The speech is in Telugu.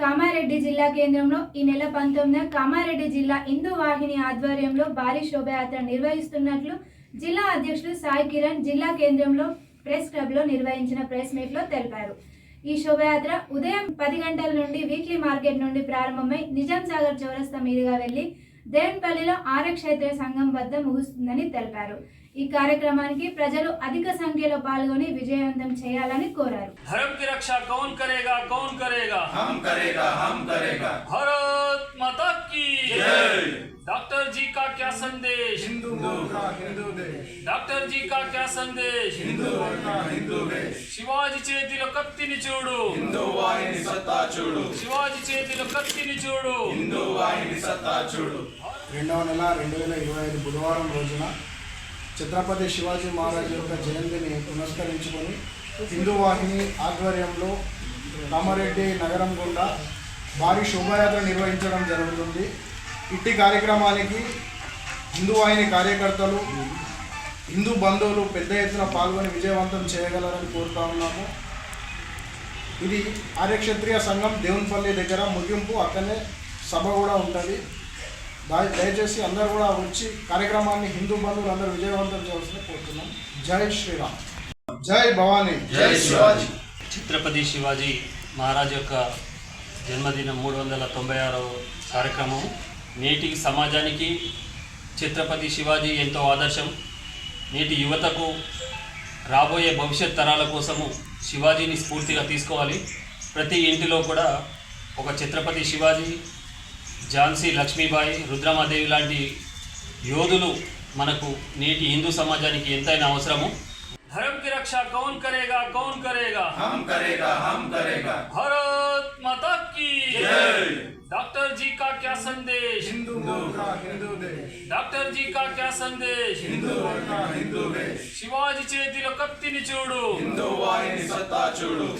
కామారెడ్డి జిల్లా కేంద్రంలో ఈ నెల పంతొమ్మిదిన కామారెడ్డి జిల్లా హిందూ వాహిని ఆధ్వర్యంలో భారీ శోభయాత్ర నిర్వహిస్తున్నట్లు జిల్లా అధ్యక్షులు సాయి కిరణ్ జిల్లా కేంద్రంలో ప్రెస్ క్లబ్లో నిర్వహించిన ప్రెస్ మీట్లో తెలిపారు. ఈ శోభయాత్ర ఉదయం పది గంటల నుండి వీక్లీ మార్కెట్ నుండి ప్రారంభమై నిజాం సాగర్ చౌరస్తా మీదుగా వెళ్ళి దేవన్పల్లిలో ఆరక్షేత్ర సంఘం వద్ద ముగుస్తుందని తెలిపారు. ఈ కార్యక్రమానికి ప్రజలు అధిక సంఖ్యలో పాల్గొని విజయవంతం చేయాలని కోరారు. భారత్కి రక్ష కౌన్ కరేగా కౌన్ కరేగా. కరేగా కరేగా. కీ జై! डॉक्टर जी का क्या संदेश हिंदू का हिंदू देश डॉक्टर जी का क्या संदेश हिंदू का हिंदू देश శివాజీ చేతిలో కత్తిని చూడు हिंदू वाहिनी सत्ता చూడు శివాజీ చేతిలో కత్తిని చూడు హిందూ వాహిని సత్తా చూడు రెండవ నెల రెండు వేల ఇరవై ఐదు బుధవారం రోజున ఛత్రపతి శివాజీ మహారాజ్ యొక్క జయంతిని పురస్కరించుకొని హిందూ వాహిని ఆధ్వర్యంలో కామారెడ్డి నగరం గుండా భారీ శోభాయాత్ర నిర్వహించడం జరుగుతుంది ఇట్టి కార్యక్రమానికి హిందూ వాహిని కార్యకర్తలు హిందూ బంధువులు పెద్ద ఎత్తున పాల్గొని విజయవంతం చేయగలరని కోరుతా ఉన్నాము. ఇది ఆర్యక్షత్రియ సంఘం దేవునిపల్లి దగ్గర ముగింపు అక్కడనే సభ కూడా ఉంటుంది. దా- దయచేసి అందరూ కూడా వచ్చి కార్యక్రమాన్ని హిందూ బంధువులు అందరూ విజయవంతం చేయాల్సిన కోరుతున్నాం. జై శ్రీరామ్. జై భవానీ. జై శివాజీ. ఛత్రపతి శివాజీ మహారాజ్ యొక్క జన్మదినం మూడు వందల తొంభై ఆరవ కార్యక్రమం. నేటి సమాజానికి ఛత్రపతి శివాజీ ఎంతో ఆదర్శం. నేటి యువతకు రాబోయే భవిష్యత్ తరాల కోసము శివాజీని స్ఫూర్తిగా తీసుకోవాలి. ప్రతి ఇంటిలో కూడా ఒక ఛత్రపతి శివాజీ ఝాన్సీ లక్ష్మీబాయి రుద్రమాదేవి లాంటి యోధులు మనకు నేటి హిందూ సమాజానికి ఎంతైనా అవసరము. ధరం కి రక్ష కౌన్ కరేగా కౌన్ కరేగా. హం కరేగా హం కరేగా. భరత్ మాతా కీ జై डॉक्टर जी का क्या संदेश హిందూ का हिंदू देश डॉक्टर जी का क्या संदेश హిందూ का हिंदू देश శివాజీ చేతిలో కత్తిని చూడు హిందూ వాహిని సత్తా చూడు